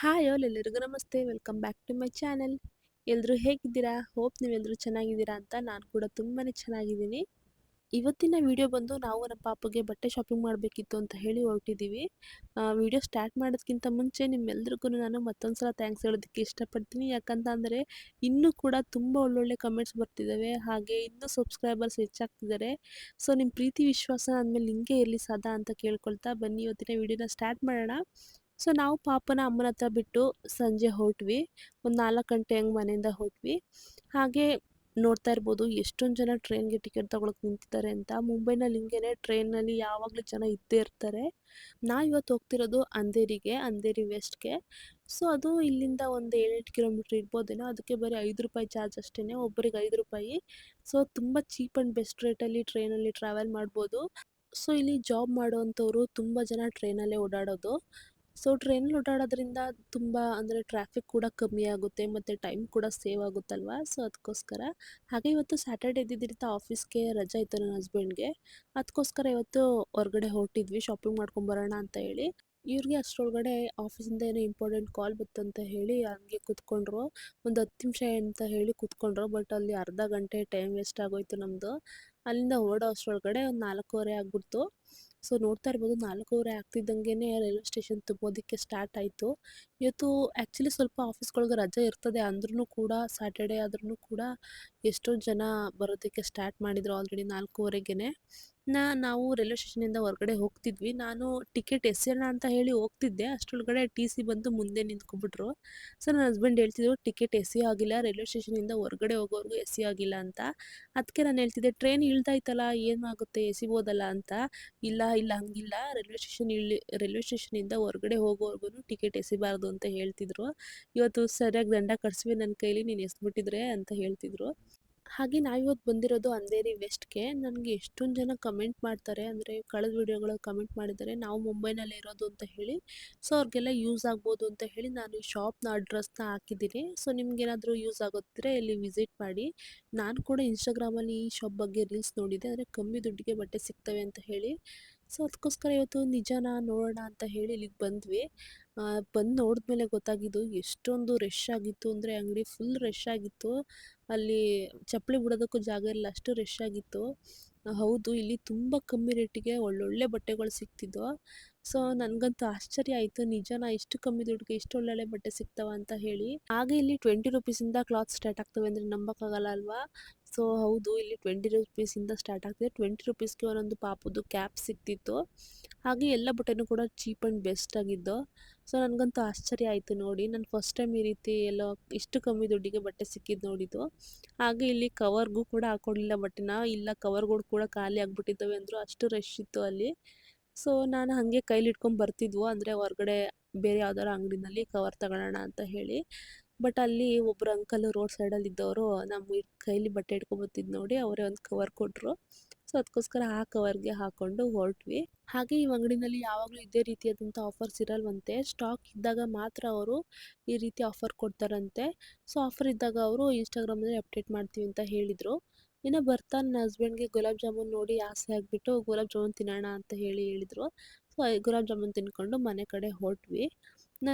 Hi all ಎಲ್ಲರಿಗೂ ನಮಸ್ತೆ. Welcome back to my channel ಎಲ್ಲರೂ ಹೇಗಿದ್ದೀರಾ? ಹೋಪ್ ನೀವೆಲ್ಲರೂ ಚೆನ್ನಾಗಿದ್ದೀರಾ ಅಂತ ನಾನು ಕೂಡ ತುಂಬಾ ಚೆನ್ನಾಗಿದ್ದೀನಿ. ಇವತ್ತಿನ ವಿಡಿಯೋ ಬಂದು ನಾವು ನಮ್ಮ ಪಾಪಗೆ ಬಟ್ಟೆ ಶಾಪಿಂಗ್ ಮಾಡಬೇಕಿತ್ತು ಅಂತ ಹೇಳಿ ಹೊರಟಿದ್ದೀವಿ ವಿಡಿಯೋ ಸ್ಟಾರ್ಟ್ ಮಾಡೋದಕ್ಕಿಂತ ಮುಂಚೆ ನಿಮ್ಮೆಲ್ಲರಿಗೂ ನಾನು ಮತ್ತೊಂದು ಸಲ ಥ್ಯಾಂಕ್ಸ್ ಹೇಳೋದಕ್ಕೆ ಇಷ್ಟಪಡ್ತೀನಿ. ಯಾಕಂತ ಅಂದರೆ ಇನ್ನೂ ಕೂಡ ತುಂಬ ಒಳ್ಳೊಳ್ಳೆ ಕಮೆಂಟ್ಸ್ ಬರ್ತಿದ್ದಾವೆ ಹಾಗೆ ಇನ್ನೂ ಸಬ್ಸ್ಕ್ರೈಬರ್ಸ್ ಹೆಚ್ಚಾಗ್ತಿದ್ದಾರೆ ಸೊ ನಿಮ್ಮ ಪ್ರೀತಿ, ವಿಶ್ವಾಸ ಅಂದಮೇಲೆ ಹಿಂಗೆ ಇರಲಿ ಸದಾ ಅಂತ ಕೇಳ್ಕೊಳ್ತಾ ಬನ್ನಿ. ಇವತ್ತಿನ ವಿಡಿಯೋನ ಸ್ಟಾರ್ಟ್ ಮಾಡೋಣ. ಸೊ ನಾವು ಪಾಪನ ಅಮ್ಮನ ಹತ್ರ ಬಿಟ್ಟು ಸಂಜೆ ಹೊರಟ್ವಿ. ಒಂದು ನಾಲ್ಕು ಗಂಟೆ ಹಂಗೆ ಮನೆಯಿಂದ ಹೊರಟ್ವಿ. ಹಾಗೆ ನೋಡ್ತಾ ಇರ್ಬೋದು ಎಷ್ಟೊಂದು ಜನ ಟ್ರೈನ್ಗೆ ಟಿಕೆಟ್ ತೊಗೊಳಕ್ಕೆ ನಿಂತಿದ್ದಾರೆ ಅಂತ. ಮುಂಬೈನಲ್ಲಿ ಹಿಂಗೇನೆ ಟ್ರೈನಲ್ಲಿ ಯಾವಾಗಲೂ ಜನ ಇದ್ದೇ ಇರ್ತಾರೆ. ನಾ ಇವತ್ತು ಹೋಗ್ತಿರೋದು ಅಂಧೇರಿಗೆ, ಅಂಧೇರಿ ವೆಸ್ಟ್ಗೆ. ಸೊ ಅದು ಇಲ್ಲಿಂದ ಒಂದು ಏಳೆಂಟು ಕಿಲೋಮೀಟ್ರ್ ಇರ್ಬೋದೇನೋ ಅದಕ್ಕೆ ಬರೀ ಐದು ರೂಪಾಯಿ ಚಾರ್ಜ್ ಅಷ್ಟೇ ಒಬ್ಬರಿಗೆ ಐದು ರೂಪಾಯಿ. ಸೊ ತುಂಬ ಚೀಪ್ ಆ್ಯಂಡ್ ಬೆಸ್ಟ್ ರೇಟಲ್ಲಿ ಟ್ರೈನಲ್ಲಿ ಟ್ರಾವೆಲ್ ಮಾಡ್ಬೋದು. ಸೊ ಇಲ್ಲಿ ಜಾಬ್ ಮಾಡೋವಂಥವ್ರು ತುಂಬ ಜನ ಟ್ರೈನಲ್ಲೇ ಓಡಾಡೋದು. ಸೊ ಟ್ರೈನಲ್ಲಿ ಓಡಾಡೋದ್ರಿಂದ ತುಂಬ ಅಂದರೆ ಟ್ರಾಫಿಕ್ ಕೂಡ ಕಮ್ಮಿ ಆಗುತ್ತೆ, ಮತ್ತು ಟೈಮ್ ಕೂಡ ಸೇವ್ ಆಗುತ್ತಲ್ವಾ? ಸೊ ಅದಕ್ಕೋಸ್ಕರ ಹಾಗೆ ಇವತ್ತು ಸ್ಯಾಟರ್ಡೆ ಇದ್ದಿದ್ದರಿಂದ ಆಫೀಸ್ಗೆ ರಜೆ ಇತ್ತು ನನ್ನ ಹಸ್ಬೆಂಡ್ಗೆ ಅದಕ್ಕೋಸ್ಕರ ಇವತ್ತು ಹೊರಗಡೆ ಹೊರಟಿದ್ವಿ ಶಾಪಿಂಗ್ ಮಾಡ್ಕೊಂಬರೋಣ ಅಂತ ಹೇಳಿ. ಇವ್ರಿಗೆ ಅಷ್ಟರೊಳಗಡೆ ಆಫೀಸಿಂದ ಏನೋ ಇಂಪಾರ್ಟೆಂಟ್ ಕಾಲ್ ಬಂತಂತ ಹೇಳಿ ಹಂಗೆ ಕೂತ್ಕೊಂಡ್ರು. ಒಂದು ಹತ್ತು ನಿಮಿಷ ಅಂತ ಹೇಳಿ ಕುತ್ಕೊಂಡ್ರು ಬಟ್ ಅಲ್ಲಿ ಅರ್ಧ ಗಂಟೆ ಟೈಮ್ ವೇಸ್ಟ್ ಆಗೋಯ್ತು ನಮ್ಮದು ಅಲ್ಲಿಂದ ಹೊರಡೋ ಅಷ್ಟರೊಳಗಡೆ ಒಂದು ನಾಲ್ಕೂವರೆ ಆಗ್ಬಿಡ್ತು. ಸೊ, ನೋಡ್ತಾ ಇರ್ಬೋದು ನಾಲ್ಕೂವರೆ ಆಗ್ತಿದ್ದಂಗೆ ರೈಲ್ವೆ ಸ್ಟೇಷನ್ ತುಂಬೋದಕ್ಕೆ ಸ್ಟಾರ್ಟ್ ಆಯಿತು. ಇವತ್ತು ಆ್ಯಕ್ಚುಲಿ ಸ್ವಲ್ಪ ಆಫೀಸ್ಗಳಿಗೆ ರಜೆ ಇರ್ತದೆ ಅಂದ್ರೂ ಕೂಡ, ಸ್ಯಾಟರ್ಡೆ ಆದ್ರೂ ಕೂಡ ಎಷ್ಟೋ ಜನ ಬರೋದಕ್ಕೆ ಸ್ಟಾರ್ಟ್ ಮಾಡಿದರು ಆಲ್ರೆಡಿ ನಾಲ್ಕೂವರೆಗೆ ನಾ ನಾವು ರೈಲ್ವೆ ಸ್ಟೇಷನಿಂದ ಹೊರಗಡೆ ಹೋಗ್ತಿದ್ವಿ. ನಾನು ಟಿಕೆಟ್ ಎಸೆಯೋಣ ಅಂತ ಹೇಳಿ ಹೋಗ್ತಿದ್ದೆ. ಅಷ್ಟರೊಳಗಡೆ ಟಿ ಸಿ ಬಂದು ಮುಂದೆ ನಿಂತ್ಕೊಬಿಟ್ರು ಸೊ, ನನ್ನ ಹಸ್ಬೆಂಡ್ ಹೇಳ್ತಿದ್ರು, ಟಿಕೆಟ್ ಎಸಿ ಆಗಿಲ್ಲ, ರೈಲ್ವೆ ಸ್ಟೇಷನಿಂದ ಹೊರಗಡೆ ಹೋಗೋರ್ಗು ಎಸಿ ಆಗಿಲ್ಲ ಅಂತ. ಅದಕ್ಕೆ ನಾನು ಹೇಳ್ತಿದ್ದೆ, ಟ್ರೈನ್ ಇಳ್ದಾಯ್ತಲ್ಲ, ಏನಾಗುತ್ತೆ, ಎಸಿಬೋದಲ್ಲ ಅಂತ. ಇಲ್ಲ ಇಲ್ಲ, ಹಂಗಿಲ್ಲ. ರೈಲ್ವೆ ಸ್ಟೇಷನ್ ಇಳಿ ರೈಲ್ವೆ ಸ್ಟೇಷನಿಂದ ಹೊರಗಡೆ ಹೋಗೋವರೆಗೂ ಟಿಕೆಟ್ ಎಸಿಬಾರ್ದು ಅಂತ ಹೇಳ್ತಿದ್ರು. ಇವತ್ತು ಸರಿಯಾಗಿ ದಂಡ ಕಟ್ಸಿವಿ ನನ್ನ ಕೈಲಿ, ನೀನು ಎಸ್ಬಿಟ್ಟಿದ್ರೆ, ಅಂತ ಹೇಳ್ತಿದ್ರು. ಹಾಗೆ ನಾವಿವತ್ತು ಬಂದಿರೋದು ಅಂಧೇರಿ ವೆಸ್ಟ್ಗೆ. ನನಗೆ ಎಷ್ಟೊಂದು ಜನ ಕಮೆಂಟ್ ಮಾಡ್ತಾರೆ, ಅಂದರೆ ಕಳೆದ ವೀಡಿಯೋಗಳು ಕಮೆಂಟ್ ಮಾಡಿದ್ದಾರೆ, ನಾವು ಮುಂಬೈನಲ್ಲಿ ಇರೋದು ಅಂತ ಹೇಳಿ. ಸೊ, ಅವ್ರಿಗೆಲ್ಲ ಯೂಸ್ ಆಗ್ಬೋದು ಅಂತ ಹೇಳಿ ನಾನು ಈ ಶಾಪ್ನ ಅಡ್ರೆಸ್ನ ಹಾಕಿದ್ದೀನಿ. ಸೊ, ನಿಮ್ಗೇನಾದರೂ ಯೂಸ್ ಆಗೋದಿದ್ರೆ ಇಲ್ಲಿ ವಿಸಿಟ್ ಮಾಡಿ. ನಾನು ಕೂಡ ಇನ್ಸ್ಟಾಗ್ರಾಮಲ್ಲಿ ಈ ಶಾಪ್ ಬಗ್ಗೆ ರೀಲ್ಸ್ ನೋಡಿದೆ ಅಂದರೆ ಕಮ್ಮಿ ದುಡ್ಡಿಗೆ ಬಟ್ಟೆ ಸಿಗ್ತವೆ ಅಂತ ಹೇಳಿ. ಸೊ, ಅದಕ್ಕೋಸ್ಕರ ಇವತ್ತು ನಿಜಾನ ನೋಡೋಣ ಅಂತ ಹೇಳಿ ಇಲ್ಲಿಗೆ ಬಂದ್ವಿ. ಬಂದು ನೋಡಿದ್ಮೇಲೆ ಗೊತ್ತಾಗಿದ್ದು ಎಷ್ಟೊಂದು ರಶ್ ಆಗಿತ್ತು. ಅಂದರೆ ಅಂಗಡಿ ಫುಲ್ ರಶ್ ಆಗಿತ್ತು. ಅಲ್ಲಿ ಚಪ್ಪಲಿ ಬಿಡೋದಕ್ಕೂ ಜಾಗ ಇಲ್ಲ. ಅಷ್ಟು ರಶ್ ಆಗಿತ್ತು. ಹೌದು, ಇಲ್ಲಿ ತುಂಬ ಕಮ್ಮಿ ರೇಟಿಗೆ ಒಳ್ಳೊಳ್ಳೆ ಬಟ್ಟೆಗಳು ಸಿಗ್ತಿದ್ವು ಸೊ, ನನಗಂತೂ ಆಶ್ಚರ್ಯ ಆಯಿತು. ನಿಜನಾ ಇಷ್ಟು ಕಮ್ಮಿ ದುಡ್ಡಿಗೆ ಇಷ್ಟು ಒಳ್ಳೊಳ್ಳೆ ಬಟ್ಟೆ ಸಿಗ್ತಾವ ಅಂತ ಹೇಳಿ. ಹಾಗೆ ಇಲ್ಲಿ ಟ್ವೆಂಟಿ ರುಪೀಸಿಂದ ಕ್ಲಾತ್ ಸ್ಟಾರ್ಟ್ ಆಗ್ತವೆ ಅಂದರೆ ನಂಬೋಕ್ಕಾಗಲ್ಲ ಅಲ್ವಾ? ಸೊ, ಹೌದು, ಇಲ್ಲಿ ಟ್ವೆಂಟಿ ರುಪೀಸಿಂದ ಸ್ಟಾರ್ಟ್ ಆಗ್ತಿದೆ. ಟ್ವೆಂಟಿ ರುಪೀಸ್ಗೆ ಒಂದೊಂದು ಪಾಪದ್ದು ಕ್ಯಾಪ್ ಸಿಕ್ತಿತ್ತು ಹಾಗೆ ಎಲ್ಲ ಬಟ್ಟೆನೂ ಕೂಡ ಚೀಪ್ ಆ್ಯಂಡ್ ಬೆಸ್ಟ್ ಆಗಿದ್ದು. ಸೊ, ನನಗಂತೂ ಆಶ್ಚರ್ಯ ಆಯಿತು ನೋಡಿ. ನಾನು ಫಸ್ಟ್ ಟೈಮ್ ಈ ರೀತಿ ಎಲ್ಲ ಇಷ್ಟು ಕಮ್ಮಿ ದುಡ್ಡಿಗೆ ಬಟ್ಟೆ ಸಿಕ್ಕಿದ್ದು ನೋಡಿದ್ದು. ಹಾಗೆ ಇಲ್ಲಿ ಕವರ್ಗೂ ಕೂಡ ಹಾಕೊಂಡಿಲ್ಲ ಬಟ್ಟೆನ. ಇಲ್ಲ, ಕವರ್ಗಳು ಕೂಡ ಖಾಲಿ ಆಗಿಬಿಟ್ಟಿದ್ದಾವೆ ಅಂದರು ಅಷ್ಟು ರಶ್ ಇತ್ತು ಅಲ್ಲಿ. ಸೊ, ನಾನು ಹಾಗೆ ಕೈಲಿ ಇಟ್ಕೊಂಡು ಬರ್ತಿದ್ವು. ಅಂದರೆ ಹೊರಗಡೆ ಬೇರೆ ಯಾವ್ದಾರು ಅಂಗಡಿನಲ್ಲಿ ಕವರ್ ತಗೊಳ್ಳೋಣ ಅಂತ ಹೇಳಿ. ಬಟ್ ಅಲ್ಲಿ ಒಬ್ಬರು ಅಂಕಲ್ ರೋಡ್ ಸೈಡಲ್ಲಿ ಇದ್ದವರು ನಮ್ಮ ಕೈಲಿ ಬಟ್ಟೆ ಇಟ್ಕೊಂಬತ್ತಿದ್ದು ನೋಡಿ ಅವರೇ ಒಂದು ಕವರ್ ಕೊಟ್ಟರು ಸೊ ಅದಕ್ಕೋಸ್ಕರ ಆ ಕವರ್ಗೆ ಹಾಕ್ಕೊಂಡು ಹೊರಟ್ವಿ. ಹಾಗೆ ಈ ಅಂಗಡಿನಲ್ಲಿ ಯಾವಾಗಲೂ ಇದೇ ರೀತಿಯಾದಂಥ ಆಫರ್ಸ್ ಇರಲ್ವಂತೆ. ಸ್ಟಾಕ್ ಇದ್ದಾಗ ಮಾತ್ರ ಅವರು ಈ ರೀತಿ ಆಫರ್ ಕೊಡ್ತಾರಂತೆ. ಸೊ, ಆಫರ್ ಇದ್ದಾಗ ಅವರು ಇನ್ಸ್ಟಾಗ್ರಾಮಲ್ಲಿ ಅಪ್ಡೇಟ್ ಮಾಡ್ತೀವಿ ಅಂತ ಹೇಳಿದರು. ಇನ್ನು ಬರ್ತಾ ನನ್ನ ಹಸ್ಬೆಂಡ್ಗೆ ಗುಲಾಬ್ ಜಾಮೂನ್ ನೋಡಿ ಆಸೆ ಆಗಿಬಿಟ್ಟು ಗುಲಾಬ್ ಜಾಮೂನ್ ತಿನ್ನೋಣ ಅಂತ ಹೇಳಿ ಹೇಳಿದರು. ಸೊ ಗುಲಾಬ್ ಜಾಮೂನ್ ತಿನ್ಕೊಂಡು ಮನೆ ಕಡೆ ಹೊರಟ್ವಿ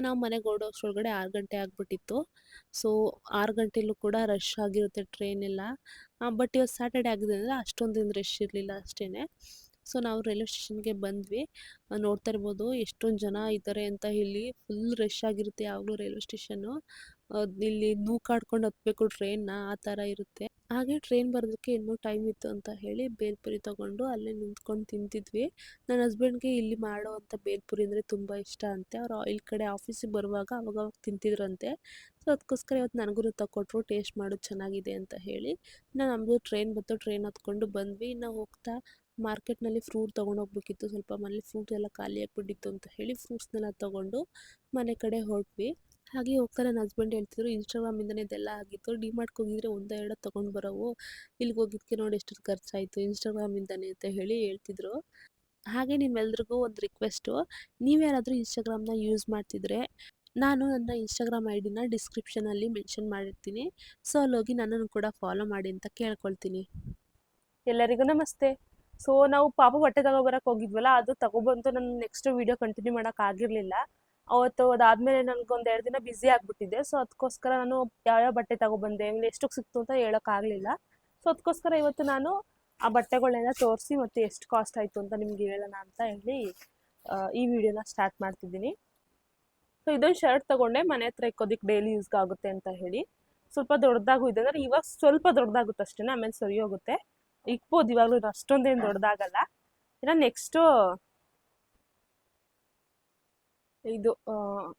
ನಾವು ಮನೆಗೆ ಹೊರಡೋಷ್ಟ್ರೊಳಗಡೆ ಆರು ಗಂಟೆ ಆಗಿಬಿಟ್ಟಿತ್ತು. ಸೊ ಆರು ಗಂಟೆಲೂ ಕೂಡ ರಶ್ ಆಗಿರುತ್ತೆ ಟ್ರೈನ್ ಎಲ್ಲ. ಬಟ್ ಇವತ್ತು ಸ್ಯಾಟರ್ಡೆ ಆಗಿದೆ ಅಂದರೆ ಅಷ್ಟೊಂದು ರಶ್ ಇರಲಿಲ್ಲ ಅಷ್ಟೇ ಸೊ ನಾವು ರೈಲ್ವೆ ಸ್ಟೇಷನ್ಗೆ ಬಂದ್ವಿ. ನೋಡ್ತಾ ಇರ್ಬೋದು ಎಷ್ಟೊಂದು ಜನ ಇದ್ದಾರೆ ಅಂತ ಇಲ್ಲಿ. ಫುಲ್ ರಶ್ ಆಗಿರುತ್ತೆ ಯಾವಾಗಲೂ ರೈಲ್ವೆ ಸ್ಟೇಷನ್ನು ಇಲ್ಲಿ ನೂಕಾಡ್ಕೊಂಡು ಹತ್ಬೇಕು ಟ್ರೈನ್ನ ಆ ಥರ ಇರುತ್ತೆ. ಹಾಗೆ ಟ್ರೈನ್ ಬರೋದಕ್ಕೆ ಇನ್ನೂ ಟೈಮ್ ಇತ್ತು ಅಂತ ಹೇಳಿ ಬೇಲ್ಪುರಿ ತೊಗೊಂಡು ಅಲ್ಲೇ ನಿಂತ್ಕೊಂಡು ತಿಂತಿದ್ವಿ. ನನ್ನ ಹಸ್ಬೆಂಡ್ಗೆ ಇಲ್ಲಿ ಮಾಡುವಂಥ ಬೇಲ್ಪುರಿ ಅಂದರೆ ತುಂಬ ಇಷ್ಟ ಅಂತೆ. ಅವ್ರು ಇಲ್ಲಿ ಕಡೆ ಆಫೀಸಿಗೆ ಬರುವಾಗ ಅವಾಗವಾಗ ತಿಂತಿದ್ರಂತೆ. ಸೊ ಅದಕ್ಕೋಸ್ಕರ ಇವತ್ತು ನನಗೂ ತಗೊಟ್ರು ಟೇಸ್ಟ್ ಮಾಡೋದು ಚೆನ್ನಾಗಿದೆ ಅಂತ ಹೇಳಿ ನಾನು ನಮ್ಮದು ಟ್ರೈನ್ ಬಂತು ಟ್ರೈನ್ ಹತ್ಕೊಂಡು ಬಂದ್ವಿ. ಇನ್ನು ಹೋಗ್ತಾ ಮಾರ್ಕೆಟ್ನಲ್ಲಿ ಫ್ರೂಟ್ ತೊಗೊಂಡೋಗ್ಬೇಕಿತ್ತು ಸ್ವಲ್ಪ ಮನೇಲಿ ಫ್ರೂಟ್ಸ್ ಎಲ್ಲ ಖಾಲಿ ಆಗಿಬಿಟ್ಟಿತ್ತು ಅಂತ ಹೇಳಿ ಫ್ರೂಟ್ಸ್ನೆಲ್ಲ ತೊಗೊಂಡು ಮನೆ ಕಡೆ ಹೊರಟ್ವಿ. ಹಾಗೆ ಹೋಗ್ತಾರೆ ನನ್ನ ಹಸ್ಬೆಂಡ್ ಹೇಳ್ತಿದ್ರು ಇನ್ಸ್ಟಾಗ್ರಾಮಿಂದನೇ ಇದೆಲ್ಲ ಆಗಿತ್ತು ಡಿಮಾರ್ಟ್ಗೆ ಹೋಗಿದ್ರೆ ಒಂದೋ ಎರಡು ತೊಗೊಂಡು ಬರೋವು ಇಲ್ಲಿಗೆ ಹೋಗಿದ್ದಕ್ಕೆ ನೋಡಿ ಎಷ್ಟು ಖರ್ಚಾಯಿತು ಇನ್ಸ್ಟಾಗ್ರಾಮಿಂದನೇ ಅಂತ ಹೇಳಿ ಹೇಳ್ತಿದ್ರು. ಹಾಗೆ ನಿಮ್ಮೆಲ್ರಿಗೂ ಒಂದು ರಿಕ್ವೆಸ್ಟು ನೀವ್ಯಾರಾದರೂ ಇನ್ಸ್ಟಾಗ್ರಾಮ್ನ ಯೂಸ್ ಮಾಡ್ತಿದ್ರೆ, ನಾನು ನನ್ನ ಇನ್ಸ್ಟಾಗ್ರಾಮ್ ಐ ಡಿನ ಡಿಸ್ಕ್ರಿಪ್ಷನಲ್ಲಿ ಮೆನ್ಷನ್ ಮಾಡಿರ್ತೀನಿ. ಸೊ ಅಲ್ಲೋಗಿ ನನ್ನನ್ನು ಕೂಡ ಫಾಲೋ ಮಾಡಿ ಅಂತ ಕೇಳ್ಕೊಳ್ತೀನಿ. ಎಲ್ಲರಿಗೂ ನಮಸ್ತೆ. ಸೊ ನಾವು ಪಾಪ ಬಟ್ಟೆ ತಗೊಬರಕ್ಕೆ ಹೋಗಿದ್ವಲ್ಲ, ಅದು ತಗೊಬಂತು ನಾನು ನೆಕ್ಸ್ಟ್ ವೀಡಿಯೋ ಕಂಟಿನ್ಯೂ ಮಾಡೋಕೆ ಆಗಿರಲಿಲ್ಲ. ಅವತ್ತು ಅದಾದ್ಮೇಲೆ ನನ್ಗೊಂದ್ ಎರಡು ದಿನ ಬ್ಯುಸಿ ಆಗ್ಬಿಟ್ಟಿದ್ದೆ. ಸೊ ಅದಕ್ಕೋಸ್ಕರ ನಾನು ಯಾವ್ಯಾವ ಬಟ್ಟೆ ತಗೊಬಂದೆ ಎಷ್ಟಕ್ ಎಷ್ಟಕ್ಕೆ ಸಿಕ್ತು ಅಂತ ಹೇಳೋಕ್ಕಾಗಲಿಲ್ಲ ಸೊ ಅದಕ್ಕೋಸ್ಕರ ಇವತ್ತು ನಾನು ಆ ಬಟ್ಟೆಗಳನ್ನೆಲ್ಲ ತೋರಿಸಿ ಮತ್ತೆ ಎಷ್ಟು ಕಾಸ್ಟ್ ಆಯ್ತು ಅಂತ ನಿಮ್ಗೆ ಹೇಳೋಣ ಅಂತ ಹೇಳಿ ಈ ವಿಡಿಯೋನ ಸ್ಟಾರ್ಟ್ ಮಾಡ್ತಿದ್ದೀನಿ. ಸೊ ಇದೊಂದು ಶರ್ಟ್ ತಗೊಂಡೆ. ಮನೆ ಹತ್ರ ಇಕ್ಕೋದಕ್ಕೆ ಡೈಲಿ ಯೂಸ್ ಆಗುತ್ತೆ ಅಂತ ಹೇಳಿ. ಸ್ವಲ್ಪ ದೊಡ್ಡದಾಗೂ ಇದೆ. ಅಂದರೆ ಇವಾಗ ಸ್ವಲ್ಪ ದೊಡ್ಡದಾಗುತ್ತೆ ಅಷ್ಟೇ ಆಮೇಲೆ ಸರಿ ಹೋಗುತ್ತೆ ಇಕ್ಬೋದು, ಇವಾಗಲೂ ಅಷ್ಟೊಂದೇನು ದೊಡ್ಡದಾಗಲ್ಲ. ಇನ್ನ ನೆಕ್ಸ್ಟು ಇದು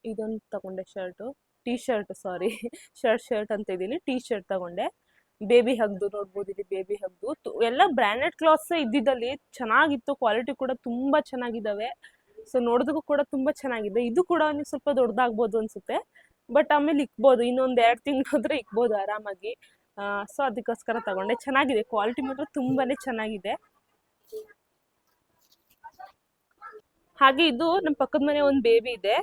ಇದೊಂದು ತಗೊಂಡೆ shirt. T shirt sorry. Shirt shirt ಅಂತ ಇದ್ದೀನಿ. ಟೀ ಶರ್ಟ್ ತಗೊಂಡೆ. ಬೇಬಿ ಹಗ್ದು ನೋಡ್ಬೋದು ಇಲ್ಲಿ, ಬೇಬಿ ಹಗ್ದು. ಎಲ್ಲ ಬ್ರ್ಯಾಂಡೆಡ್ ಕ್ಲಾತ್ಸ್ ಇದ್ದಿದ್ದಲ್ಲಿ ಚೆನ್ನಾಗಿತ್ತು. ಕ್ವಾಲಿಟಿ ಕೂಡ ತುಂಬ ಚೆನ್ನಾಗಿದ್ದಾವೆ. ಸೊ, ನೋಡೋದಕ್ಕೂ ಕೂಡ ತುಂಬ ಚೆನ್ನಾಗಿದೆ. ಇದು ಕೂಡ ನೀವು ಸ್ವಲ್ಪ ದೊಡ್ಡದಾಗ್ಬೋದು ಅನ್ಸುತ್ತೆ. ಬಟ್ ಆಮೇಲೆ ಇಕ್ಬೋದು. ಇನ್ನೊಂದು ಎರಡು ತಿಂಗಳು ಹೋದ್ರೆ ಇಕ್ಬೋದು ಆರಾಮಾಗಿ. ಸೊ, ಅದಕ್ಕೋಸ್ಕರ ತಗೊಂಡೆ. ಚೆನ್ನಾಗಿದೆ. ಕ್ವಾಲಿಟಿ ಮಾತ್ರ ತುಂಬಾನೇ ಚೆನ್ನಾಗಿದೆ. ಹಾಗೆ ಇದು ನಮ್ಮ ಪಕ್ಕದ ಮನೆ ಒಂದು ಬೇಬಿ ಇದೆ.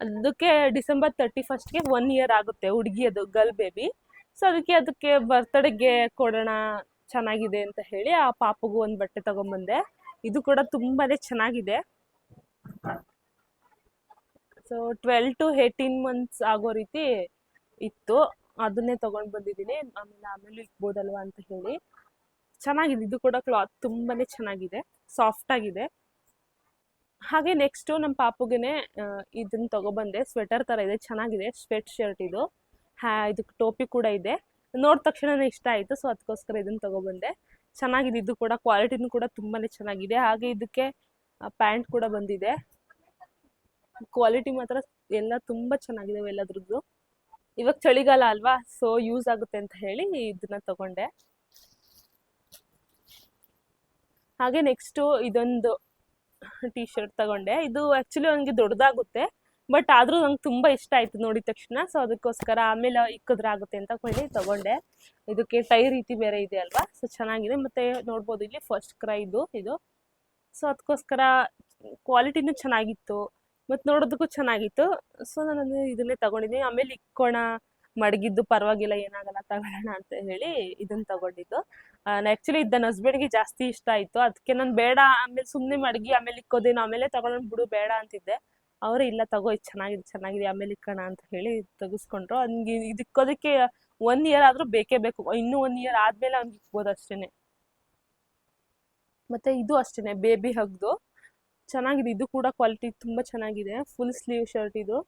ಅದಕ್ಕೆ ಡಿಸೆಂಬರ್ ತರ್ಟಿ ಫಸ್ಟ್ಗೆ ಒನ್ ಇಯರ್ ಆಗುತ್ತೆ ಹುಡುಗಿ ಅದು ಗರ್ಲ್ ಬೇಬಿ ಸೊ ಅದಕ್ಕೆ ಅದಕ್ಕೆ ಬರ್ತಡೆಗೆ ಕೊಡೋಣ, ಚೆನ್ನಾಗಿದೆ ಅಂತ ಹೇಳಿ ಆ ಪಾಪಗೂ ಒಂದು ಬಟ್ಟೆ ತಗೊಂಬಂದೆ. ಇದು ಕೂಡ ತುಂಬಾನೇ ಚೆನ್ನಾಗಿದೆ. So twelve to eighteen months ಆಗೋ ರೀತಿ ಇತ್ತು. ಅದನ್ನೇ ತಗೊಂಡು ಬಂದಿದ್ದೀನಿ. ಆಮೇಲೆ ಆಮೇಲೆ ಇಕ್ಬೋದಲ್ವಾ ಅಂತ ಹೇಳಿ. ಚೆನ್ನಾಗಿದೆ. ಇದು ಕೂಡ ಕ್ಲಾತ್ ತುಂಬಾನೇ ಚೆನ್ನಾಗಿದೆ. ಸಾಫ್ಟ್ ಆಗಿದೆ. ಹಾಗೆ ನೆಕ್ಸ್ಟು ನಮ್ಮ ಪಾಪುಗೆನೆ ಇದನ್ನ ತಗೊಬಂದೆ. ಸ್ವೆಟರ್ ಥರ ಇದೆ, ಚೆನ್ನಾಗಿದೆ. ಸ್ವೆಟ್ ಶರ್ಟ್ ಇದು. ಹ್ಯಾ ಇದಕ್ಕೆ ಟೋಪಿ ಕೂಡ ಇದೆ. ನೋಡಿದ ತಕ್ಷಣ ಇಷ್ಟ ಆಯಿತು ಸೊ ಅದಕ್ಕೋಸ್ಕರ ಇದನ್ನು ತಗೊಬಂದೆ. ಚೆನ್ನಾಗಿದೆ, ಇದು ಕೂಡ ಕ್ವಾಲಿಟಿನೂ ಕೂಡ ತುಂಬಾನೇ ಚೆನ್ನಾಗಿದೆ. ಹಾಗೆ ಇದಕ್ಕೆ ಪ್ಯಾಂಟ್ ಕೂಡ ಬಂದಿದೆ. ಕ್ವಾಲಿಟಿ ಮಾತ್ರ ಎಲ್ಲ ತುಂಬ ಚೆನ್ನಾಗಿದೆ ಎಲ್ಲದ್ರದ್ದು. ಇವಾಗ ಚಳಿಗಾಲ ಅಲ್ವಾ ಸೊ ಯೂಸ್ ಆಗುತ್ತೆ ಅಂತ ಹೇಳಿ ಇದನ್ನ ತಗೊಂಡೆ. ಹಾಗೆ ನೆಕ್ಸ್ಟು ಇದೊಂದು ಟೀ ಶರ್ಟ್ ತಗೊಂಡೆ. ಇದು ಆ್ಯಕ್ಚುಲಿ ನನಗೆ ದೊಡ್ಡದಾಗುತ್ತೆ ಬಟ್ ಆದರೂ ನಂಗೆ ತುಂಬ ಇಷ್ಟ ಆಯಿತು ನೋಡಿದ ತಕ್ಷಣ. ಸೊ ಅದಕ್ಕೋಸ್ಕರ ಆಮೇಲೆ ಇಕ್ಕಿದ್ರೆ ಆಗುತ್ತೆ ಅಂತ ಹೇಳಿ ತಗೊಂಡೆ. ಇದಕ್ಕೆ ಟೈ ರೀತಿ ಬೇರೆ ಇದೆ ಅಲ್ವಾ? ಸೊ ಚೆನ್ನಾಗಿದೆ. ಮತ್ತು ನೋಡ್ಬೋದು ಇಲ್ಲಿ ಫಸ್ಟ್ ಕ್ರೈ ಇದು ಇದು. ಸೊ ಅದಕ್ಕೋಸ್ಕರ ಕ್ವಾಲಿಟಿನೂ ಚೆನ್ನಾಗಿತ್ತು. ಮತ್ತು ನೋಡೋದಕ್ಕೂ ಚೆನ್ನಾಗಿತ್ತು. ಸೊ ನಾನು ಇದನ್ನೇ ತಗೊಂಡಿದ್ದೀನಿ. ಆಮೇಲೆ ಇಕ್ಕೋಣ ಮಡಗಿದ್ದು ಪರವಾಗಿಲ್ಲ, ಏನಾಗಲ್ಲ ತಗೊಳ್ಳೋಣ ಅಂತ ಹೇಳಿ ಇದನ್ನ ತಗೊಂಡಿದ್ದು. ಆ್ಯಕ್ಚುಲಿ ಇದು ನನ್ನ ಹಸ್ಬೆಂಡ್ಗೆ ಜಾಸ್ತಿ ಇಷ್ಟ ಆಯ್ತು. ಅದಕ್ಕೆ ನಾನು ಬೇಡ, ಆಮೇಲೆ ಸುಮ್ಮನೆ ಮಡಗಿ, ಆಮೇಲೆ ಇಕ್ಕೋದೇನು, ಆಮೇಲೆ ತಗೊಳ್ಳೋಣ ಬಿಡು, ಬೇಡ ಅಂತಿದ್ದೆ. ಅವರು ಇಲ್ಲ ತಗೋ, ಇದು ಚೆನ್ನಾಗಿದೆ ಚೆನ್ನಾಗಿದೆ, ಆಮೇಲೆ ಇಕ್ಕೋಣ ಅಂತ ಹೇಳಿ ತೆಗೆಸ್ಕೊಂಡ್ರು. ಅವ್ನಿಗೆ ಇದು ಇಕ್ಕೋದಕ್ಕೆ ಒನ್ ಇಯರ್ ಆದ್ರೂ ಬೇಕೇ ಬೇಕು. ಇನ್ನೂ ಒನ್ ಇಯರ್ ಆದಮೇಲೆ ಅವ್ನಿಗೆ ಇಕ್ಬೋದು ಅಷ್ಟೇನೆ. ಮತ್ತೆ ಇದು ಅಷ್ಟೇನೆ ಬೇಬಿ ಹಗ್ದು. ಚೆನ್ನಾಗಿದೆ, ಇದು ಕೂಡ ಕ್ವಾಲಿಟಿ ತುಂಬಾ ಚೆನ್ನಾಗಿದೆ. ಫುಲ್ ಸ್ಲೀವ್ ಶರ್ಟ್ ಇದು.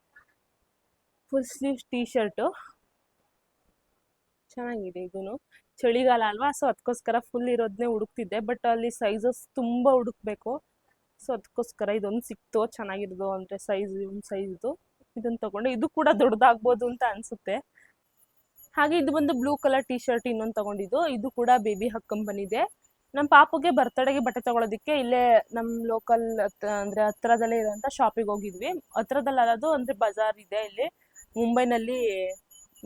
ಫುಲ್ ಸ್ಲೀವ್ ಟೀ ಶರ್ಟು ಚೆನ್ನಾಗಿದೆ ಇದೂ ಚಳಿಗಾಲ ಅಲ್ವಾ ಸೊ ಅದಕ್ಕೋಸ್ಕರ ಫುಲ್ ಇರೋದನ್ನೇ ಹುಡುಕ್ತಿದ್ದೆ ಬಟ್ ಅಲ್ಲಿ ಸೈಜಸ್ ತುಂಬ ಹುಡುಕ್ಬೇಕು. ಸೊ ಅದಕ್ಕೋಸ್ಕರ ಇದೊಂದು ಸಿಕ್ತು, ಚೆನ್ನಾಗಿರೋದು ಅಂದರೆ ಸೈಜ್ ಒಂದು ಸೈಜ್ದು ಇದನ್ನು ತಗೊಂಡೆ. ಇದು ಕೂಡ ದೊಡ್ಡದಾಗ್ಬೋದು ಅಂತ ಅನಿಸುತ್ತೆ. ಹಾಗೆ ಇದು ಬಂದು ಬ್ಲೂ ಕಲರ್ ಟಿ ಶರ್ಟ್ ಇನ್ನೊಂದು ತಗೊಂಡಿದ್ದು. ಇದು ಕೂಡ ಬೇಬಿ ಹಕ್ ಕಂಪನಿದೆ ನಮ್ಮ ಪಾಪುಗೆ ಬರ್ತಡೆಗೆ ಬಟ್ಟೆ ತೊಗೊಳೋದಕ್ಕೆ ಇಲ್ಲೇ ನಮ್ಮ ಲೋಕಲ್ ಅಂದರೆ ಹತ್ರದಲ್ಲೇ ಇರೋಂಥ ಶಾಪಿಗೆ ಹೋಗಿದ್ವಿ. ಹತ್ರದಲ್ಲಿ ಅಲ್ಲದು ಅಂದರೆ ಬಜಾರ್ ಇದೆ ಇಲ್ಲಿ. ಮುಂಬೈನಲ್ಲಿ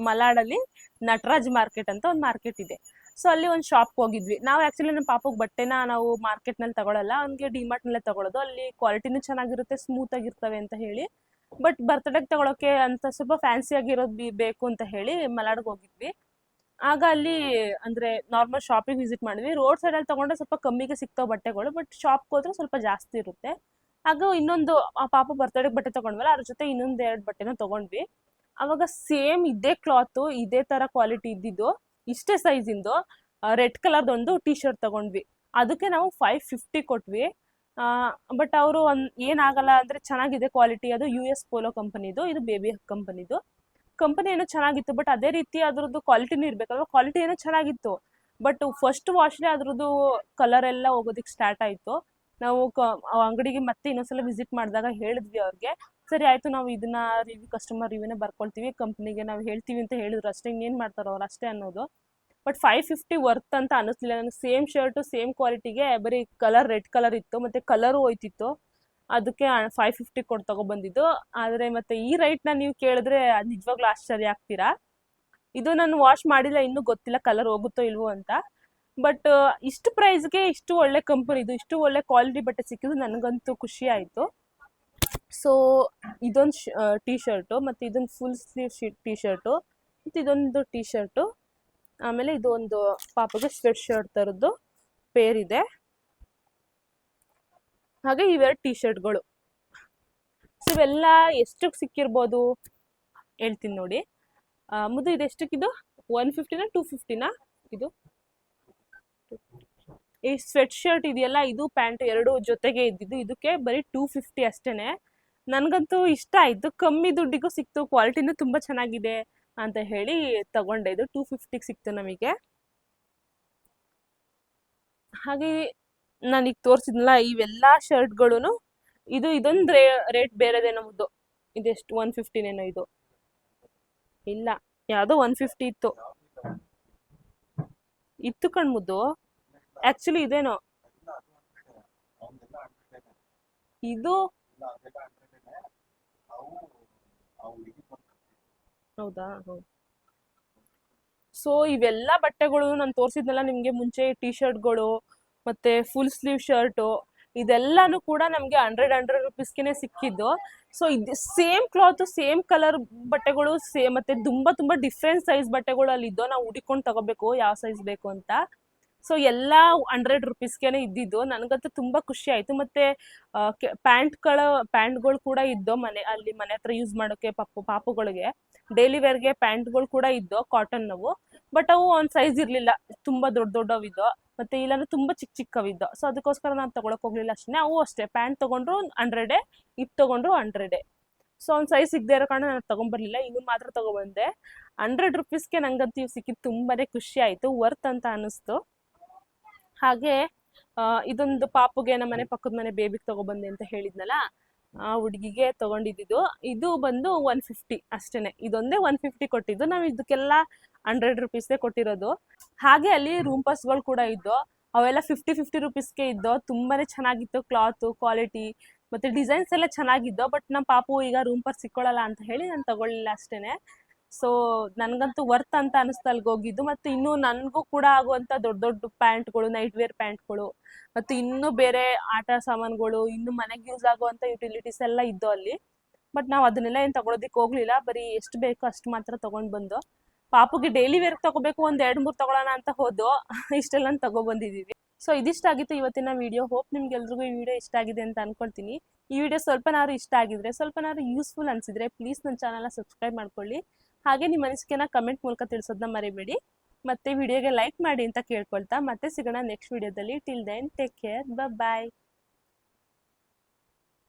ಮಲಾಡಲ್ಲಿ ನಟರಾಜ್ ಮಾರ್ಕೆಟ್ ಅಂತ ಒಂದು ಮಾರ್ಕೆಟ್ ಇದೆ. ಸೊ ಅಲ್ಲಿ ಒಂದು ಶಾಪ್ಗೆ ಹೋಗಿದ್ವಿ. ನಾವು ಆ್ಯಕ್ಚುಲಿ ನಮ್ಮ ಪಾಪಗೆ ಬಟ್ಟೆನ ನಾವು ಮಾರ್ಕೆಟ್ನಲ್ಲಿ ತಗೊಳ್ಳಲ್ಲ ಅವ್ನಿಗೆ ಡಿಮಾರ್ಟ್ನಲ್ಲೇ ತಗೊಳ್ಳೋದು ಅಲ್ಲಿ ಕ್ವಾಲಿಟಿನೂ ಚೆನ್ನಾಗಿರುತ್ತೆ ಸ್ಮೂತ್ ಆಗಿರ್ತವೆ ಅಂತ ಹೇಳಿ. ಬಟ್ ಬರ್ತಡೇಗೆ ತಗೊಳಕ್ಕೆ ಅಂತ ಸ್ವಲ್ಪ ಫ್ಯಾನ್ಸಿ ಆಗಿರೋದು ಬಿ- ಬೇಕು ಅಂತ ಹೇಳಿ ಮಲಾಡ್ಗೆ ಹೋಗಿದ್ವಿ. ಆಗ ಅಲ್ಲಿ ಅಂದರೆ ನಾರ್ಮಲ್ ಶಾಪಿಗೆ ವಿಸಿಟ್ ಮಾಡಿದ್ವಿ. ರೋಡ್ ಸೈಡಲ್ಲಿ ತಗೊಂಡ್ರೆ ಸ್ವಲ್ಪ ಕಮ್ಮಿಗೆ ಸಿಗ್ತಾವೆ ಬಟ್ಟೆಗಳು. ಬಟ್ ಶಾಪ್ಗೆ ಹೋದ್ರೆ ಸ್ವಲ್ಪ ಜಾಸ್ತಿ ಇರುತ್ತೆ. ಆಗ ಇನ್ನೊಂದು ಆ ಪಾಪ ಬರ್ತಡೇಗೆ ಬಟ್ಟೆ ತಗೊಂಡ್ವಲ್ಲ, ಅದ್ರ ಜೊತೆ ಇನ್ನೊಂದು ಎರಡು ಬಟ್ಟೆನ ತಗೊಂಡ್ವಿ. ಅವಾಗ ಸೇಮ್ ಇದೇ ಕ್ಲಾತು, ಇದೇ ಥರ ಕ್ವಾಲಿಟಿ ಇದ್ದಿದ್ದು, ಇಷ್ಟೇ ಸೈಜಿಂದು ರೆಡ್ ಕಲರ್ದೊಂದು ಟೀ ಶರ್ಟ್ ತಗೊಂಡ್ವಿ. ಅದಕ್ಕೆ ನಾವು ಫೈವ್ ಫಿಫ್ಟಿ ಕೊಟ್ವಿ. ಬಟ್ ಅವರು ಒಂದು ಏನಾಗಲ್ಲ ಅಂದರೆ ಚೆನ್ನಾಗಿದೆ ಕ್ವಾಲಿಟಿ, ಅದು ಯು ಎಸ್ ಪೋಲೋ ಕಂಪನಿದು ಇದು ಬೇಬಿ ಕಂಪನಿದು ಕಂಪನಿ ಏನೋ ಚೆನ್ನಾಗಿತ್ತು ಬಟ್ ಅದೇ ರೀತಿ ಅದ್ರದ್ದು ಕ್ವಾಲಿಟಿನೂ ಇರಬೇಕಲ್ವ? ಕ್ವಾಲಿಟಿ ಏನೋ ಚೆನ್ನಾಗಿತ್ತು. ಬಟ್ ಫಸ್ಟ್ ವಾಶ್ಲೇ ಅದ್ರದ್ದು ಕಲರ್ ಎಲ್ಲ ಹೋಗೋದಕ್ಕೆ ಸ್ಟಾರ್ಟ್ ಆಯಿತು. ನಾವು ಅಂಗಡಿಗೆ ಮತ್ತೆ ಇನ್ನೊಂದ್ಸಲ ವಿಸಿಟ್ ಮಾಡಿದಾಗ ಹೇಳಿದ್ವಿ ಅವ್ರಿಗೆ, ಸರಿ ಆಯ್ತು ನಾವು ಇದನ್ನ ರಿವ್ಯೂ ಕಸ್ಟಮರ್ ರಿವ್ಯೂನೇ ಬರ್ಕೊಳ್ತೀವಿ ಕಂಪ್ನಿಗೆ ನಾವು ಹೇಳ್ತೀವಿ ಅಂತ ಹೇಳಿದ್ರು, ಅಷ್ಟೇ ಇನ್ನೇನು ಮಾಡ್ತಾರೋ ಅವ್ರು ಅಷ್ಟೇ ಅನ್ನೋದು. ಬಟ್ ಫೈವ್ ಫಿಫ್ಟಿ ವರ್ತ್ ಅಂತ ಅನ್ನಿಸ್ಲಿಲ್ಲ ನನಗೆ ಸೇಮ್ ಶರ್ಟು ಸೇಮ್ ಕ್ವಾಲಿಟಿಗೆ ಬರೀ ಕಲರ್ ರೆಡ್ ಕಲರ್ ಇತ್ತು, ಮತ್ತು ಕಲರು ಹೋಯ್ತಿತ್ತು. ಅದಕ್ಕೆ ಫೈವ್ ಫಿಫ್ಟಿ ಕೊಟ್ಟು ತಗೊಬಂದಿದ್ದು. ಆದರೆ ಮತ್ತೆ ಈ ರೈಟ್ನ ನೀವು ಕೇಳಿದ್ರೆ ನಿಜವಾಗ್ಲೂ ಆಶ್ಚರ್ಯ ಆಗ್ತೀರಾ? ಇದು ನಾನು ವಾಶ್ ಮಾಡಿಲ್ಲ, ಇನ್ನೂ ಗೊತ್ತಿಲ್ಲ ಕಲರ್ ಹೋಗುತ್ತೋ ಇಲ್ವೋ ಅಂತ. ಬಟ್ ಇಷ್ಟು ಪ್ರೈಸ್ಗೆ ಇಷ್ಟು ಒಳ್ಳೆ ಕಂಪನಿದು ಇಷ್ಟು ಒಳ್ಳೆ ಕ್ವಾಲಿಟಿ ಬಟ್ಟೆ ಸಿಕ್ಕಿದ್ದು ನನಗಂತೂ ಖುಷಿ ಆಯಿತು. ಸೊ ಇದೊಂದು ಟೀ ಶರ್ಟು ಮತ್ತು ಇದೊಂದು full sleeve sheet T shirt ಮತ್ತು ಇದೊಂದು ಟೀ ಶರ್ಟು ಆಮೇಲೆ ಇದು ಒಂದು ಪಾಪಗೆ ಸ್ವೆಟ್ ಶರ್ಟ್ ಥರದ್ದು ಪೇರ್ ಇದೆ. ಹಾಗೆ ಇವೆರಡು ಟೀ ಶರ್ಟ್ಗಳು ಸೊ ಇವೆಲ್ಲ ಎಷ್ಟಕ್ಕೆ ಸಿಕ್ಕಿರ್ಬೋದು ಹೇಳ್ತೀನಿ ನೋಡಿ. ಮುದ್ದು ಇದು? ಎಷ್ಟಕ್ಕಿದು ಒನ್ ಫಿಫ್ಟಿನ ಟೂ ಫಿಫ್ಟಿನ ಇದು? ಈ ಸ್ವೆಟ್ ಶರ್ಟ್ ಇದೆಯಲ್ಲ, ಇದು ಪ್ಯಾಂಟ್ ಎರಡು ಜೊತೆಗೆ ಇದ್ದಿದ್ದು, ಇದಕ್ಕೆ ಬರೀ ಟೂ ಫಿಫ್ಟಿ ಅಷ್ಟೇ ನನಗಂತೂ ಇಷ್ಟ ಆಯ್ತು. ಕಮ್ಮಿ ದುಡ್ಡಿಗೂ ಸಿಕ್ತು ಕ್ವಾಲಿಟಿನೂ ತುಂಬ ಚೆನ್ನಾಗಿದೆ ಅಂತ ಹೇಳಿ ತಗೊಂಡೆ. ಇದು ಟೂ ಫಿಫ್ಟಿಗೆ ಸಿಕ್ತು ನಮಗೆ. ಹಾಗೆ ನಾನೀಗ ತೋರಿಸಿದ್ನಲ್ಲ, ಇವೆಲ್ಲ ಶರ್ಟ್ಗಳು ಇದು ಇದೊಂದು ರೇ ರೇಟ್ ಬೇರೆದೇ ನಮ್ಮದು ಇದೆಷ್ಟು? ಒನ್ ಫಿಫ್ಟಿನೇನೋ ಇದು. ಇಲ್ಲ, ಯಾವುದೋ ಒನ್ ಫಿಫ್ಟಿ ಇತ್ತು. ಇತ್ತು ಕಣ್ಮುದ್ದು. ಆಕ್ಚುಲಿ ಇದೇನೋ. ಇದು? ಹೌದಾ? ಸೊ ಇವೆಲ್ಲ ಬಟ್ಟೆಗಳು ನಾನು ತೋರಿಸಿದ್ನಲ್ಲ, ನಿಮಗೆ ಮುಂಚೆ ಟಿ ಶರ್ಟ್ಗಳು ಮತ್ತೆ ಫುಲ್ ಸ್ಲೀವ್ ಶರ್ಟು ಇದೆಲ್ಲಾನು ಕೂಡ ನಮಗೆ ಹಂಡ್ರೆಡ್ ಹಂಡ್ರೆಡ್ ರುಪೀಸ್ಗೆ ಸಿಕ್ಕಿದ್ದು. ಸೊ ಇದು ಸೇಮ್ ಕ್ಲಾತ್ ಸೇಮ್ ಕಲರ್ ಬಟ್ಟೆಗಳು ಸೇಮ್ ಮತ್ತೆ ತುಂಬ ತುಂಬ ಡಿಫ್ರೆಂಟ್ ಸೈಜ್ ಬಟ್ಟೆಗಳು ಅಲ್ಲಿ ಇದ್ದೋ ನಾವು ಹುಡಿಕೊಂಡು ತಗೋಬೇಕು, ಯಾವ ಸೈಜ್ ಬೇಕು ಅಂತ. ಸೊ ಎಲ್ಲ ಹಂಡ್ರೆಡ್ ರುಪೀಸ್ಗೆನೆ ಇದ್ದಿದ್ದು. ನನಗಂತೂ ತುಂಬ ಖುಷಿ ಆಯಿತು. ಮತ್ತು ಪ್ಯಾಂಟ್ಗಳ, ಪ್ಯಾಂಟ್ಗಳು ಕೂಡ ಇದ್ದೋ ಮನೆ, ಅಲ್ಲಿ ಮನೆ ಹತ್ರ ಯೂಸ್ ಮಾಡೋಕ್ಕೆ ಪಾಪು ಪಾಪುಗಳಿಗೆ. ಡೈಲಿ ವೇರ್ಗೆ ಪ್ಯಾಂಟ್ಗಳು ಕೂಡ ಇದ್ದೋ ಕಾಟನ್ನವು ಬಟ್ ಅವು ಒಂದು ಸೈಜ್ ಇರಲಿಲ್ಲ. ತುಂಬ ದೊಡ್ಡ ದೊಡ್ಡವಿದ್ದೋ. ಮತ್ತು ಇಲ್ಲಾಂದ್ರೆ ತುಂಬ ಚಿಕ್ಕ ಚಿಕ್ಕವಿದ್ದೋ. ಸೊ ಅದಕ್ಕೋಸ್ಕರ ನಾನು ತೊಗೊಳಕ್ಕೆ ಹೋಗಲಿಲ್ಲ ಅಷ್ಟೇ ಅವು ಅಷ್ಟೇ. ಪ್ಯಾಂಟ್ ತೊಗೊಂಡ್ರು ಹಂಡ್ರೆಡೇ ಇಪ್ ತೊಗೊಂಡ್ರು ಹಂಡ್ರೆಡೇ ಸೊ ಒಂದು ಸೈಜ್ ಸಿಗದೆ ಇರೋ ಕಾರಣ ನಾನು ತೊಗೊಂಬರ್ಲಿಲ್ಲ. ಇನ್ನು ಮಾತ್ರ ತೊಗೊಬಂದೆ. ಹಂಡ್ರೆಡ್ ರುಪೀಸ್ಗೆ ನಂಗಂತೂ ಇವು ಸಿಕ್ಕಿದ್ದು ತುಂಬಾ ಖುಷಿ ಆಯಿತು. ವರ್ತ್ ಅಂತ ಅನ್ನಿಸ್ತು ಹಾಗೆ ಇದೊಂದು ಪಾಪುಗೆ ನಮ್ಮ ಮನೆ ಪಕ್ಕದ ಮನೆ ಬೇಬಿಗೆ ತಗೊಬಂದೆ ಅಂತ ಹೇಳಿದ್ನಲ್ಲ, ಆ ಹುಡುಗಿಗೆ ತಗೊಂಡಿದ್ದು ಇದು ಬಂದು ಒನ್ ಫಿಫ್ಟಿ ಅಷ್ಟೇನೆ. ಇದೊಂದೇ ಒನ್ ಫಿಫ್ಟಿ ಕೊಟ್ಟಿದ್ದು. ನಾವು ಇದಕ್ಕೆಲ್ಲ ಹಂಡ್ರೆಡ್ ರುಪೀಸ್ಗೆ ಕೊಟ್ಟಿರೋದು. ಹಾಗೆ ಅಲ್ಲಿ ರೂಮ್ ಪಾಸ್ಗಳು ಕೂಡ ಇದ್ದು ಅವೆಲ್ಲ ಫಿಫ್ಟಿ ಫಿಫ್ಟಿ ರುಪೀಸ್ಗೆ ಇದ್ದು ತುಂಬಾನೇ ಚೆನ್ನಾಗಿತ್ತು ಕ್ಲಾತು ಕ್ವಾಲಿಟಿ ಮತ್ತೆ ಡಿಸೈನ್ಸ್ ಎಲ್ಲ ಚೆನ್ನಾಗಿದ್ದು ಬಟ್ ನಮ್ಮ ಪಾಪು ಈಗ ರೂಮ್ ಪರ್ಸ್ ಸಿಕ್ಕೊಳ್ಳಲ್ಲ ಅಂತ ಹೇಳಿ ನಾನು ತಗೊಳ್ಳಿಲ್ಲ ಅಷ್ಟೇನೆ. ಸೊ ನನ್ಗಂತೂ ವರ್ತ್ ಅಂತ ಅನಿಸ್ತು ಅಲ್ಲಿಗೆ ಹೋಗಿದ್ದು. ಮತ್ತು ಇನ್ನು ನನಗೂ ಕೂಡ ಆಗುವಂಥ ದೊಡ್ಡ ದೊಡ್ಡ ಪ್ಯಾಂಟ್ಗಳು ನೈಟ್ ವೇರ್ ಪ್ಯಾಂಟ್ಗಳು, ಮತ್ತು ಇನ್ನೂ ಬೇರೆ ಆಟ ಸಾಮಾನುಗಳು, ಇನ್ನು ಮನೆಗೆ ಯೂಸ್ ಆಗುವಂಥ ಯುಟಿಲಿಟೀಸ್ ಎಲ್ಲ ಇದ್ದು ಅಲ್ಲಿ. ಬಟ್ ನಾವು ಅದನ್ನೆಲ್ಲ ಏನು ತಗೊಳೋದಕ್ಕೆ ಹೋಗ್ಲಿಲ್ಲ. ಬರೀ ಎಷ್ಟು ಬೇಕೋ ಅಷ್ಟು ಮಾತ್ರ ತೊಗೊಂಡು ಬಂದು. ಪಾಪುಗೆ ಡೈಲಿ ವೇರ್ ತಗೋಬೇಕು ಒಂದು ಎರಡು ಮೂರು ತಗೊಳ್ಳೋಣ ಅಂತ ಹೋದೋ ಇಷ್ಟೆಲ್ಲ ತಗೊಬಂದಿದ್ದೀವಿ ಸೊ ಇದಿಷ್ಟಾಗಿತ್ತು ಇವತ್ತಿನ ವಿಡಿಯೋ ಹೋಪ್ ನಿಮ್ಗೆ ಎಲ್ರಿಗೂ ಈ ವಿಡಿಯೋ ಇಷ್ಟ ಆಗಿದೆ ಅಂತ ಅನ್ಕೊಳ್ತೀನಿ. ಈ ವಿಡಿಯೋ ಸ್ವಲ್ಪನಾದ್ರು ಇಷ್ಟ ಆಗಿದ್ರೆ ಸ್ವಲ್ಪನಾದ್ರು ಯೂಸ್ಫುಲ್ ಅನ್ಸಿದ್ರೆ ಪ್ಲೀಸ್ ನನ್ನ ಚಾನಲ್ನ ಸಬ್ಸ್ಕ್ರೈಬ್ ಮಾಡ್ಕೊಳ್ಳಿ. ಹಾಗೆ ನಿಮ್ಮ ಅನಿಸಿಕೆನ ಕಮೆಂಟ್ ಮೂಲಕ ತಿಳಿಸೋದನ್ನ ಮರಿಬೇಡಿ. ಮತ್ತೆ ವಿಡಿಯೋಗೆ ಲೈಕ್ ಮಾಡಿ ಅಂತ ಕೇಳ್ಕೊಳ್ತಾ. ಮತ್ತೆ ಸಿಗೋಣ ನೆಕ್ಸ್ಟ್ ವಿಡಿಯೋದಲ್ಲಿ till then take care bye